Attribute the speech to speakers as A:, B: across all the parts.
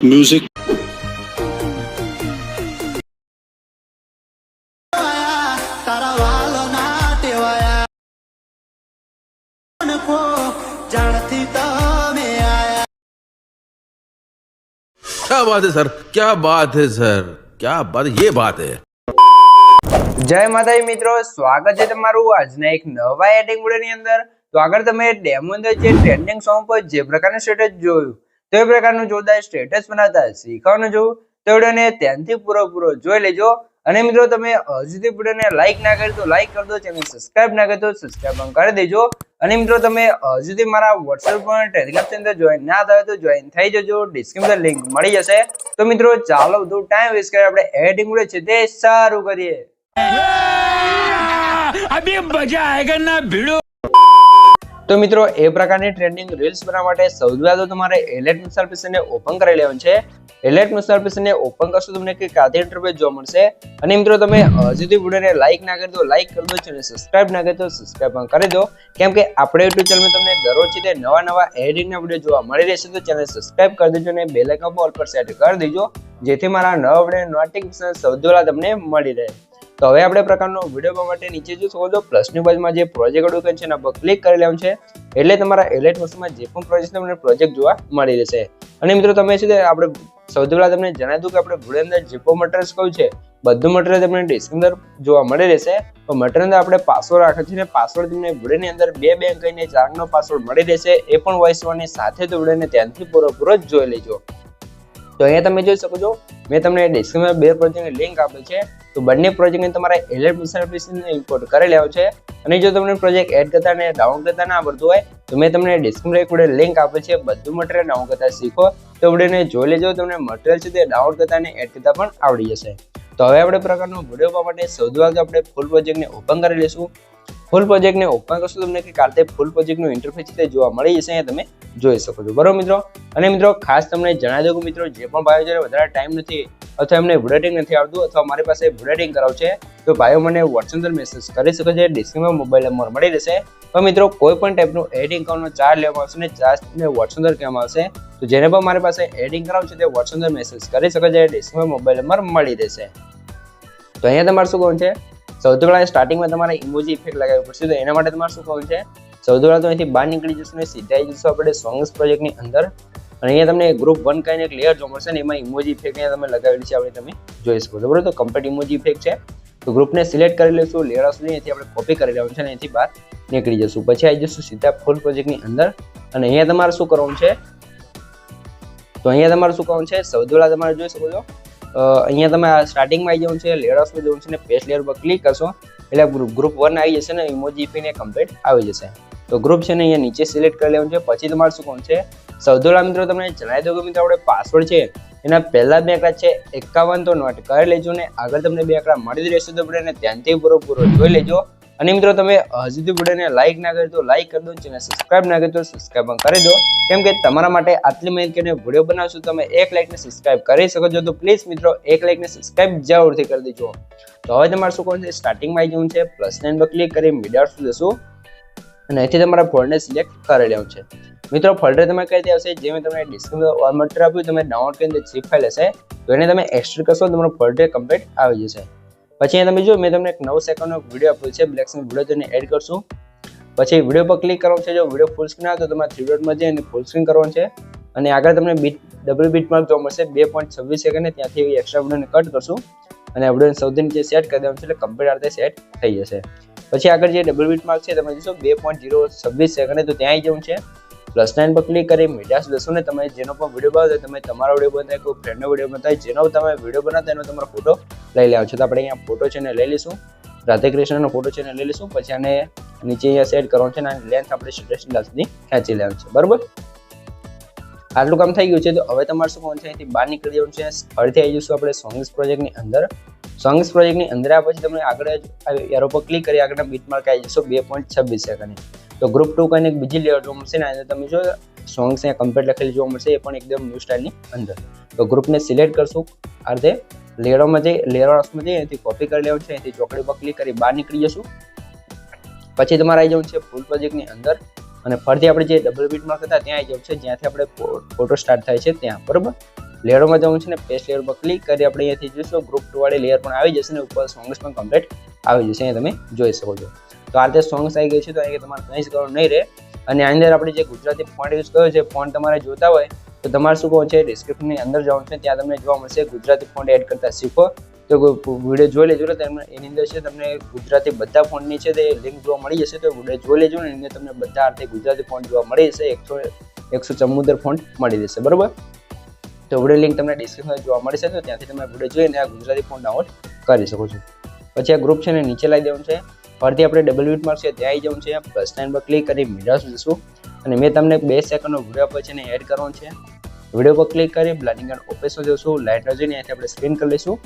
A: music
B: તારા વાલો ના ટેવાયા કો જાણથી તમે આયા
C: क्या बात है सर क्या बात है सर क्या बात ये बात है
D: જય માતાજી મિત્રો સ્વાગત છે તમારું આજના એક નવા એડિંગ વિડીયોની અંદર તો આગળ તમે ડેમો અંદર જે ટ્રેન્ડિંગ સોંગ પર જે પ્રકારનું સ્ટેટસ જોયું તો એ પ્રકારનું જોરદાર સ્ટેટસ બનાવતા શીખવાનું જોયું તો વિડીયોને ધ્યાનથી પૂરો જોઈ લેજો. અને મિત્રો, તમે હજુ સુધી વિડીયોને લાઇક ના કરી તો લાઈક કરી દો ચેનલ સબસ્ક્રાઇબ ના કરી તો સબસ્ક્રાઇબ કરી દેજો. અને મિત્રો, તમે હજુ સુધી મારા વોટ્સએપ પર ટેલિગ્રામ ચેનલ જોઈન ના થયો તો જોઈન થઈ જજો. ડિસ્ક્રિપ્શન લિંક મળી જશે. તો મિત્રો, ચાલો બધું ટાઈમ વેસ્ટ કરી આપણે એડિંગ વીડિયો છે તે સારું કરીએ. તો મિત્રો, એ પ્રકારની ટ્રેન્ડિંગ રીલ્સ બનાવવા માટે સૌથી પહેલા તમારે એલેટ મિસાલ પીસીને ઓપન કરી લેવાનું છે. એલેટ મિસાલ પીસીને ઓપન કરશો તમને કંઈક કાતે ઇન્ટરવ્યુ જોવા મળશે. અને મિત્રો, તમે હજુથી વિડીયોને લાઇક ના કરી દો લાઇક કરી દો અને સબસ્ક્રાઇબ ના કરી દો સબસ્ક્રાઇબ પણ કરી દો. કેમ કે આપણે યુટ્યુબ ચેનલમાં તમને દરરોજ છે તે નવા નવા એડિટિંગના વીડિયો જોવા મળી રહેશે, તો ચેનલ સબસ્ક્રાઇબ કરી દેજો અને બેલ આઇકન પર સેટ કરી દેજો. જેથી મારા નવા વીડિયો નોટિફિકેશન સૌથી પહેલા તમને મળી રહે. તો હવે આપણે પ્રકારનો વીડિયો બનાવવા માટે નીચે જો શકો છો પ્લસની બાજુમાં જે પ્રોજેક્ટ આઇકન છે એના પર ક્લિક કરી લેવાનું છે. એટલે તમારા એલેટ વસ્તુમાં જે પણ પ્રોજેક્ટ તમને પ્રોજેક્ટ જોવા મળી રહેશે. અને મિત્રો તમે છે આપણે સૌથી પહેલાં તમને જણાવી દઉં કે આપણે વીડિયો અંદર જે પણ મટીરિયલ્સ કહ્યું છે, બધું મટીરિયલ તમને ડિસ્ક્રિપ્શન અંદર જોવા મળી રહેશે. તો મટીરિયલ અંદર આપણે પાસવર્ડ રાખે છે ને પાસવર્ડ તમને વિડીયોની અંદર બે બે કહીને ચારનો પાસવર્ડ મળી રહેશે. એ પણ વોઇસ સાથે તો વિડીયોને ત્યાંથી પૂરો પૂરો જ જોઈ લેજો. તો અહીંયા તમે જોઈ શકો છો, મેં તમને ડિસ્ક્રિપ્શનમાં બે પ્રોજેક્ટની લિંક આપી છે. તો બંને પ્રોજેક્ટને તમારે એલર્ટ સર્વિસને ઇમ્પોર્ટ કરી લેવો છે. અને જો તમને પ્રોજેક્ટ એડ કરતા અને ડાઉનલોડ કરતા ના આવડતું હોય, તો મેં તમને ડિસ્ક્રિપ્શન એક વીડિયો લિંક આપી છે, બધું મટીરિયલ ડાઉનલોડ કરતા શીખો. તો વિડીયોને જોઈ લેજો, તમને મટીરિયલ છે તે ડાઉનલોડ કરતા અને એડ કરતા પણ આવડી જશે. તો હવે આપણે પ્રકારનો વીડિયો માટે પહેલા આપણે ફૂલ પ્રોજેક્ટને ઓપન કરી લઈશું. ફૂલ પ્રોજેક્ટને ઓપન કરશો તમને કે કાલે ફૂલ પ્રોજેક્ટનું ઇન્ટરફેસ છે જોવા મળી જશે અહીંયા તમે જોઈ શકો છો. બરોબર મિત્રો? અને મિત્રો, ખાસ તમને જણાવી દઉં કે મિત્રો, જે પણ ભાઈઓ છે વધારે ટાઈમ નથી અથવા એમને વિડીયોટિંગ નથી આવતું અથવા મારી પાસે વિડીયોટિંગ કરાવ છે, તો ભાઈઓ મને વોટ્સએપ પર મેસેજ કરી શકે છે. ડિસ્ક્રિપ્શનમાં મોબાઈલ નંબર મળી રહેશે. પણ મિત્રો, કોઈ પણ ટાઈપનું એડિંગ કરવાનો ચાર્જ લેવામાં આવશે ને ચાર્જને વોટ્સએપ પર કહેવામાં આવશે. તો જેને પણ મારી પાસે એડિંગ કરાવ છે તે વોટ્સએપ પર મેસેજ કરી શકે છે. ડિસ્ક્રિપ્શનમાં મોબાઈલ નંબર મળી રહેશે. તો અહીંયા તમારે શું કહું છે? સૌથી પહેલાં સ્ટાર્ટિંગમાં તમારે ઇમોજી ઇફેક્ટ લગાવવી પડશે. તો એના માટે તમારે શું કહું છે? સૌથી પહેલાં તો અહીંથી બહાર નીકળી જશું ને સીધા જશું આપણે સોંગ્સ પ્રોજેક્ટની અંદર. અને અહીંયા તમને ગ્રુપ વન કહીને એક લેયર જોવા મળશે ને એમાં ઇમોજી ઇફેક્ટ અહીંયા તમે લગાવેલી છે, આપણે તમે જોઈ શકો છો. બરોબર? તો કમ્પ્લીટ ઇમોજી ઇફેક્ટ છે. તો ગ્રુપને સિલેક્ટ કરી લઈશું. લેયર સુધી અહીંથી આપણે કોપી કરી લેવાનું છે અને અહીંથી બહાર નીકળી જશું. પછી આવી જશું સીધા ફૂલ પ્રોજેક્ટની અંદર. અને અહીંયા તમારે શું કરવાનું છે? તો અહીંયા તમારે શું કરવાનું છે? સૌથી પહેલાં તમારે જોઈ શકો છો. અહીંયા તમે સ્ટાર્ટિંગમાં આવી જવું છે લેયર્સમાં જવાનું છે ને પેસ્ટ લેયર પર ક્લિક કરશો, એટલે ગ્રુપ વન આવી જશે ને ઇમોજી પીને કમ્પ્લીટ આવી જશે. તો ગ્રુપ છે ને અહીંયા નીચે સિલેક્ટ કરી લેવું છે. પછી તમારે શું કોણ છે? સૌદોલા મિત્રો, તમને જણાવી દો કે મિત્રો, આપણે પાસવર્ડ છે, એના પહેલા બે આંકડા છે, એકાવન તો નોટ કરી લેજો ને, આગળ તમને બે આંકડા મળી જ રહેશે તો આપણે ધ્યાનથી પૂરો પૂરો જોઈ લેજો. અને મિત્રો તમે હજી સુધી વિડીયોને લાઈક ના કરી તો લાઈક કરી દો ચેનલ સબસ્ક્રાઇબ ના કરી તો સબસ્ક્રાઇબ કરી દો. કેમ કે તમારા માટે આટલી કરીને વીડિયો બનાવશું, તમે એક લાઇકને સબસ્ક્રાઇબ કરી શકો છો. તો પ્લીઝ મિત્રો, એક લાઇકને સબસ્ક્રાઇબ જરૂરથી કરી દેજો. તો હવે તમારે શું કરવાનું છે? સ્ટાર્ટિંગમાં આવી જવું છે. પ્લસ નાઇન પર ક્લિક કરી મીડિયા શું જશું. અને અહીંથી તમારા ફોલ્ડરને સિલેક્ટ કરી લેવું છે. મિત્રો ફોલ્ડર તમે કઈ રીતે આવશે? જે મેં તમને ડિસ્ક્રિપ્શન મટીરિયલ આપ્યું, તમે ડાઉનલોડ કરીને ઝીપ ફાઇલ હશે, તો એને તમે એક્સટ્રા કરશો, તમારું ફોલ્ડર કમ્પ્લીટ આવી જશે. પછી તમે જો મેં તમને એક નવ સેકન્ડનો વીડિયો આપ્યો છે બ્લેક સ્ક્રીન વીડિયો તેને એડ કરશું. પછી વીડિયો પર ક્લિક કરવાનું છે, જો વીડિયો ફૂલ સ્ક્રીન આવે તો તમારે થ્રી ડોટમાં જઈને ફૂલ સ્ક્રીન કરવાનું છે. અને આગળ તમને બીટ ડબલ બીટ માર્ક જોવા મળશે, બે પોઈન્ટ છવ્વીસ સેકન્ડ ત્યાંથી એક્સ્ટ્રા વિડીયોને કટ કરશું. અને વિડીયોને સૌથી નીચે સેટ કરી દેવાનું છે, એટલે કમ્પ્લીટ રીતે સેટ થઈ જશે. પછી આગળ જે ડબલ બીટ માર્ક છે, તમે જોશો, બે પોઈન્ટ જીરો છવ્વીસ સેકન્ડ તો ત્યાં જવું છે. પ્લસ નાઇન પર ક્લિક કરી મીડિયા ને તમે જેનો પણ વીડિયો બનાવો તમે તમારો વીડિયો બનાવે, કોઈ ફ્રેન્ડનો વીડિયો બનાવે જેનો તમે વીડિયો બનાવતા એનો તમારો ફોટો લઈ લેવાનો છે. તો આપણે અહીંયા ફોટો છે ને લઈ લઈશું. રાધે કૃષ્ણનો ફોટો છે ને લઈ લઈશું. પછી આને નીચે અહીંયા સેટ કરવાનો છે ને લેન્થ આપણે સ્ટેશન સુધી ખેંચી લેવાનું છે. બરાબર? આટલું કામ થઈ ગયું છે. તો હવે તમારે શું કરવાનું છે? અહીંથી બહાર નીકળી જવાનું છે. ફરીથી આવી જઈશું આપણે સોંગ્સ પ્રોજેક્ટની અંદર. સોંગ્સ પ્રોજેક્ટની અંદર આ પછી તમે આગળ એરો પર ક્લિક કરી આગળના બીટ માર્ક આવી જશો. બે પોઈન્ટ છવ્વીસ સેકન્ડ તો ગ્રુપ ટુ કરીને એક બીજી લેયર જોવા મળશે ને અંદર તમે જો સોંગ્સ અહીંયા કમ્પ્લીટ લખેલી જોવા મળશે, એ પણ એકદમ ન્યૂ સ્ટાઇલની અંદર. તો ગ્રુપને સિલેક્ટ કરશું. આ રીતે લેયરોમાં જઈ લેયરોમાં જઈ, અહીંથી કોપી કરી લેવાનું છે, અહીંથી ચોકડી પર ક્લિક કરી બહાર નીકળી જશું. પછી તમારે આવી જવું છે ફૂલ પ્રોજેક્ટની અંદર. અને ફરીથી આપણે જે ડબલ બીટ માર્ક હતા, ત્યાં આવી જવું છે. જ્યાંથી આપણે ફોટો સ્ટાર્ટ થાય છે ત્યાં, બરોબર? લેયરોમાં જવું છે ને પેસ્ટ લેયર પર ક્લિક કરી આપણે અહીંયાથી જોઈશું ગ્રુપ ટુ વાળી લેયર પણ આવી જશે ને, ઉપર સોંગ્સ પણ કમ્પ્લીટ આવી જશે, અહીંયા તમે જોઈ શકો છો. તો આ રીતે સોંગ્સ આવી ગઈ છે, તો અહીંયા તમારે કંઈ જ કરવાનું નહીં રહે. અને આની અંદર આપણે જે ગુજરાતી ફોન્ટ યુઝ કર્યો છે ફોન્ટ તમારે જોતા હોય, તો તમારે શું કહો છે ડિસ્ક્રિપ્શનની અંદર જવાનું છે, ત્યાં તમને જોવા મળશે ગુજરાતી ફોન્ટ એડ કરતા શીખો. તો વીડિયો જોઈ લેજો ને એની અંદર છે તમને ગુજરાતી બધા ફોન્ટની છે તે લિંક જોવા મળી જશે, તો વીડિયો જોઈ લેજો ને, એની અંદર તમને બધા અર્થે ગુજરાતી ફોન્ટ જોવા મળી જશે, એકસો એકસો ચમોતેર ફોન્ટ મળી જશે, બરોબર? તો વીડિયો લિંક તમને ડિસ્ક્રિપ્શનમાં જોવા મળશે, તો ત્યાંથી તમે વીડિયો જોઈને આ ગુજરાતી ફોન ડાઉનલોડ કરી શકો છો. પછી આ ગ્રુપ છે ને, નીચે લાવી દેવાનું છે. ફરીથી આપણે ડબલ વીટ મારશે ત્યાં આવી જવું છે. પ્લસ સાઇન પર ક્લિક કરી મિરર્સ જશું. અને મેં તમને બે સેકન્ડનો વીડિયો પર છે ને એડ કરવાનો છે. વીડિયો પર ક્લિક કરી બ્લાઇન્ડિંગ એન્ડ ઓપેસમાં જશું. લાઇટ રજીને અહીંયાથી આપણે સ્ક્રીન કરી લઈશું.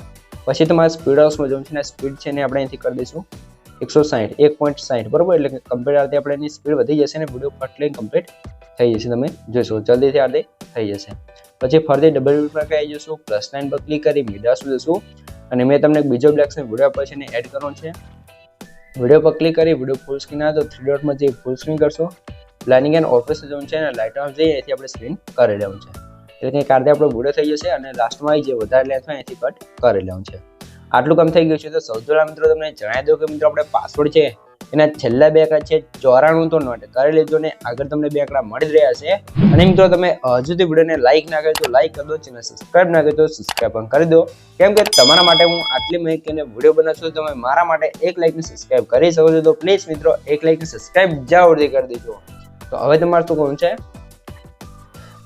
D: પછી તમારે સ્પીડ હાઉસમાં જવું છે ને સ્પીડ છે ને આપણે અહીંથી કરી દઈશું. એકસો સાઠ એક પોઈન્ટ સાઠ બરોબર? એટલે કમ્પ્લીટ આરતી આપણે એની સ્પીડ વધી જશે ને વીડિયો ફટ લઈને કમ્પ્લીટ થઈ જશે, તમે જોશો. જલ્દીથી આરતી થઈ જશે. પછી ફરીથી ડબલ પર આવી જશું. પ્લસ નાઇન પર ક્લિક કરી મીડિયા જશું. અને મેં તમને બીજો બ્લેક્સ વીડિયો પર છે એડ કરવાનો છે. વીડિયો પર ક્લિક કરી વીડિયો ફૂલ સ્ક્રીન આવે તો થ્રી ડોટમાં જે ફૂલ સ્ક્રીન કરશો પ્લાનિંગ એન્ડ ઓફિસ જવું છે અને લાઇટ હાઉસ જઈએ એથી આપણે સ્ક્રીન કરી લેવું છે. એટલે કંઈક આરતે આપણો વીડિયો થઈ જશે અને લાસ્ટમાં જે વધારે લેન્થ હોય એથી કટ કરી લેવું છે. આટલું કામ થઈ ગયું છે તો સૌથી મિત્રો તમને જણાવી દઉં કે મિત્રો આપણે પાસવર્ડ છે એના છેલ્લા બે આંકડા છે ચોરાણું તો નોટ કરી લેજો ને આગળ તમને બે આંકડા મળી રહ્યા છે. અને મિત્રો તમે હજુ સુધી વિડીયોને લાઇક ના કર્યો તો લાઇક કરી દો ચેનલ સબસ્ક્રાઇબ ના કર્યો તો સબસ્ક્રાઇબ પણ કરી દો. કેમ કે તમારા માટે હું આટલી માહિતીને વીડિયો બનાવશું, તમે મારા માટે એક લાઇક સબસ્ક્રાઈબ કરી શકો છો. તો પ્લીઝ મિત્રો, એક લાઇક સબસ્ક્રાઈબ જરૂરથી કરી દેજો. તો હવે તમારે શું કહું છે?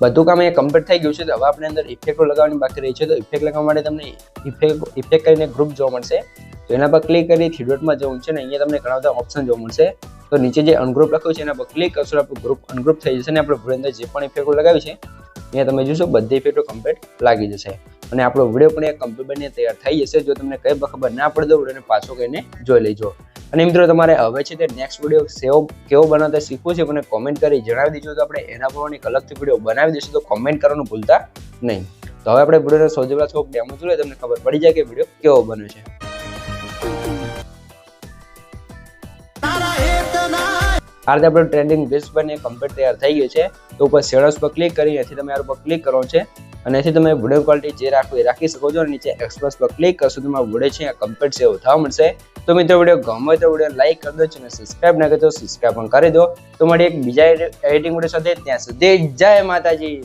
D: બધું કામ અહીંયા કમ્પ્લીટ થઈ ગયું છે, તો હવે આપણે અંદર ઇફેક્ટો લગાવવાની બાકી રહી છે. તો ઇફેક્ટ લગાવવા માટે તમને ઇફેક્ટ ઇફેક્ટ કરીને ગ્રુપ જોવા મળશે. તો એના પર ક્લિક કરી થ્રીડોટમાં જવું છે ને અહીંયા તમને ઘણા બધા ઓપ્શન જોવા મળશે. તો નીચે જે અનગ્રુપ લખ્યું છે એના પર ક્લિક કરશો આપણું ગ્રુપ અનગ્રુપ થઈ જશે ને આપણે અંદર જે પણ ઇફેક્ટો લગાવી છે, અહીંયા તમે જોશો બધી ઇફેક્ટો કમ્પ્લીટ લાગી જશે. અને આપણો વીડિયો પણ એક કમ્પ્લીટ બનીને તૈયાર થઈ જશે. જો તમને કંઈ ખબર ના પડે તો વિડીયોને પાછો કહીને જોઈ લેજો. અને મિત્રો તમારે હવે છે તે નેક્સ્ટ વીડિયો સેવ કેવો બનાવતા શીખવું છે મને કોમેન્ટ કરી જણાવી દેજો. તો આપણે એના પર એક અલગથી વીડિયો બનાવી દઈશું તો કોમેન્ટ કરવાનું ભૂલતા નહીં. તો હવે આપણે વિડીયોને સૌથી પહેલાં થોડુંક ડેમો જોઈએ તમને ખબર પડી જાય કે વીડિયો કેવો બન્યો છે. આ રીતે આપણો ટ્રેન્ડિંગ લિસ્ટ બની કમ્પ્લીટ તૈયાર થઈ ગયું છે. તો ઉપર શેડોસ પર ક્લિક કરી એથી તમે આ પર ક્લિક કરવાનું છે. અને એથી તમે વીડિયો ક્વોલિટી જે રાખવું એ રાખી શકો છો અને નીચે એક્સપ્રેસ પર ક્લિક કરશો તમારો વીડિયો છે કમ્પ્લીટ સેવ થવા મળશે. તો મિત્રો વીડિયો ગમે તો વીડિયો લાઇક કરી દો અને સબસ્ક્રાઇબ ના કરતો સબસ્ક્રાઇબ પણ કરી દો. તો મળી એક બીજા એડિટિંગ વીડિયો સાથે ત્યાં સુધી જય માતાજી.